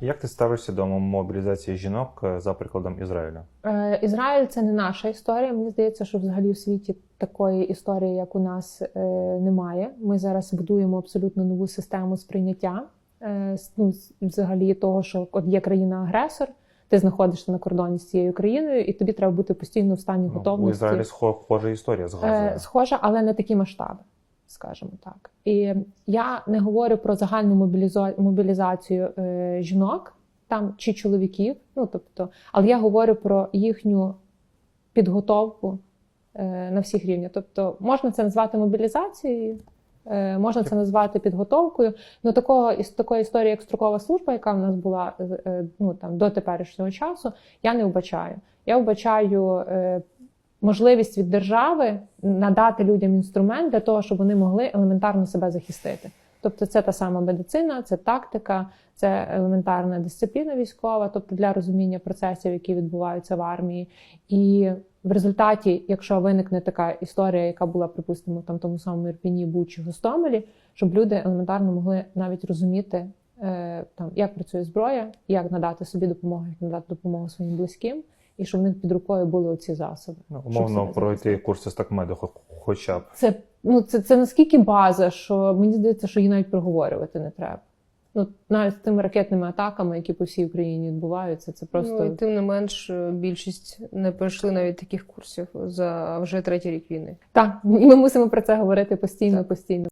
Як ти ставишся до мобілізації жінок е, за прикладом Ізраїля? Е, Ізраїль це не наша історія. Мені здається, що взагалі в світі такої історії, як у нас, е, немає. Ми зараз будуємо абсолютно нову систему сприйняття. е, Ну, взагалі, того, що от є країна-агресор, ти знаходишся на кордоні з цією країною, і тобі треба бути постійно в стані Ну, у. Ізраїлі схожа історія з Газою. Е, схожа, але не такі масштаби, скажімо так. І я не говорю про загальну мобілізацію е, жінок там чи чоловіків. Ну тобто, але я говорю про їхню підготовку е, на всіх рівнях. Тобто, можна це назвати мобілізацією. е, Можна це назвати підготовкою. Ну такого із такої історії, як строкова служба, яка в нас була ну там до теперішнього часу, я не вбачаю. Я вбачаю можливість від держави надати людям інструмент для того, щоб вони могли елементарно себе захистити. Тобто, це та сама медицина, це тактика, це елементарна дисципліна військова, тобто для розуміння процесів, які відбуваються в армії. І в результаті, якщо виникне така історія, яка була, припустимо, там тому самому Ірпіні, Бучі, Гостомелі, щоб люди елементарно могли навіть розуміти, е, там, як працює зброя, як надати собі допомогу, як надати допомогу своїм близьким, і щоб в них під рукою були оці засоби. Ну, умовно пройти курси з такмеду, хо- хоча б. Це, ну, це, це наскільки база, що мені здається, що її навіть проговорювати не треба. Ну, навіть з тими ракетними атаками, які по всій Україні відбуваються, це просто Ну, і тим не менш, е, більшість не пройшли навіть таких курсів за вже третій рік війни. так. І ми мусимо про це говорити постійно, постійно.